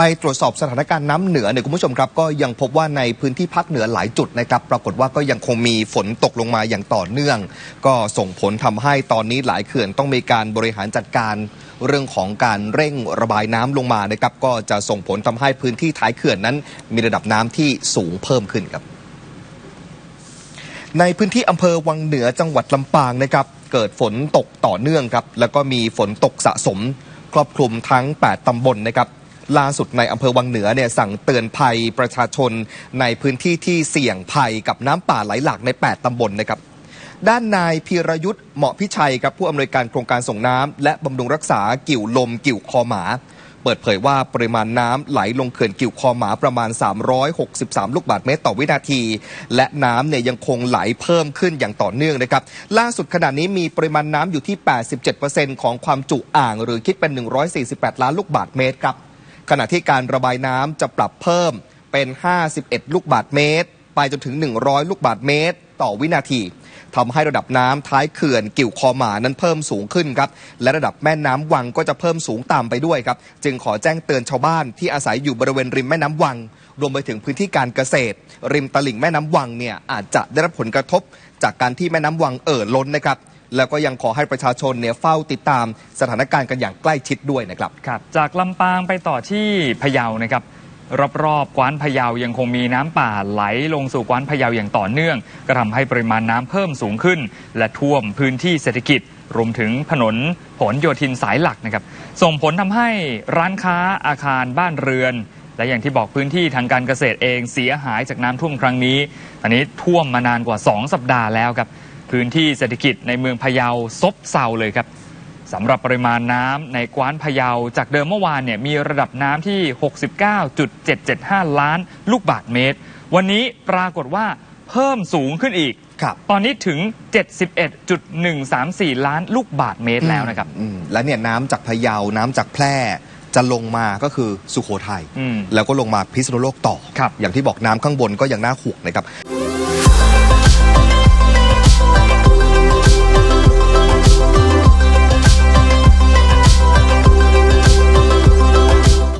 ไปตรวจสอบสถานการณ์น้ำเหนือเนี่ยคุณผู้ชมครับก็ยังพบว่าในพื้นที่ภาคเหนือหลายจุดนะครับปรากฏว่าก็ยังคงมีฝนตกลงมาอย่างต่อเนื่อง ก็ส่งผลทำให้ตอนนี้หลายเขื่อนต้องมีการบริหารจัดการเรื่องของการเร่งระบายน้ำลงมานะครับก็จะส่งผลทำให้พื้นที่ท้ายเขื่อนนั้น มีระดับน้ำที่สูงเพิ่มขึ้นครับ ในพื้นที่อำเภอวังเหนือจังหวัดลำปางนะครับเกิดฝนตกต่อเนื่องครับแล้วก็มีฝนตกสะสม ครอบคลุมทั้ง 8 ตำบลนะครับ ล่าสุดในอำเภอวังเหนือเนี่ยสั่งเตือนภัยประชาชนในพื้นที่ที่เสี่ยงภัยกับน้ำป่าไหลหลากใน 8 ตำบลนะครับด้านนายพีรยุทธ์เหมาะพิชัยครับผู้อำนวยการโครงการส่งน้ำและบำรุงรักษากิ่วลมกิ่วคอหมา เปิดเผยว่าปริมาณน้ำไหลลงเขื่อนกิ่วคอหมาประมาณ 363 ลูกบาศก์เมตรต่อวินาที และน้ำเนี่ยยังคงไหลเพิ่มขึ้นอย่างต่อเนื่องนะครับ ล่าสุดขณะนี้มีปริมาณน้ำอยู่ที่ 87%ของความจุอ่าง หรือคิดเป็น 148 ล้านลูกบาศก์เมตรครับ ขณะที่การระบายน้ำจะปรับเพิ่มเป็น 51 ลูกบาศเมตร ไปจนถึง 100 ลูกบาศเมตร ต่อวินาทีทำให้ระดับน้ำท้ายเขื่อนกิ่วคอหมานั้นเพิ่มสูงขึ้นครับ และระดับแม่น้ำวังก็จะเพิ่มสูงตามไปด้วยครับ จึงขอแจ้งเตือนชาวบ้านที่อาศัยอยู่บริเวณริมแม่น้ำวัง รวมไปถึงพื้นที่การเกษตร ริมตลิ่งแม่น้ำวังเนี่ยอาจจะได้รับผลกระทบ จากการที่แม่น้ำวังเอ่อล้นนะครับ แล้วก็ยังขอให้ประชาชนเนี่ยเฝ้าติดตามสถานการณ์กันอย่างใกล้ชิดด้วยนะครับ ครับ จากลำปางไปต่อที่พะเยานะครับรอบๆกว้านพะเยายังคงมีน้ำป่าไหลลงสู่กว้านพะเยาอย่างต่อเนื่อง ก็ทำให้ปริมาณน้ำเพิ่มสูงขึ้น และท่วมพื้นที่เศรษฐกิจ รวมถึงถนนผลโยธินสายหลักนะครับ ส่งผลทำให้ร้านค้าอาคารบ้านเรือน และอย่างที่บอกพื้นที่ทางการเกษตรเองเสียหายจากน้ำท่วมครั้งนี้ อันนี้ท่วมมานานกว่า 2 สัปดาห์แล้วครับ พื้นที่เศรษฐกิจในเมืองพะเยาซบเซาเลยครับสำหรับปริมาณน้ำในกว้านพะเยา จากเดิมเมื่อวานเนี่ยมีระดับน้ำที่ 69.775 ล้านลูกบาศก์เมตร วันนี้ปรากฏว่าเพิ่มสูงขึ้นอีก ครับตอนนี้ถึง 71.134 ล้านลูกบาศก์เมตรแล้วนะครับ อืมและเนี่ยน้ำจากพะเยา น้ำจากแพร่จะลงมาก็คือสุโขทัย อืมแล้วก็ลงมาพิษณุโลกต่อ ครับ อย่างที่บอกน้ำข้างบนก็ยังน่าห่วงนะครับ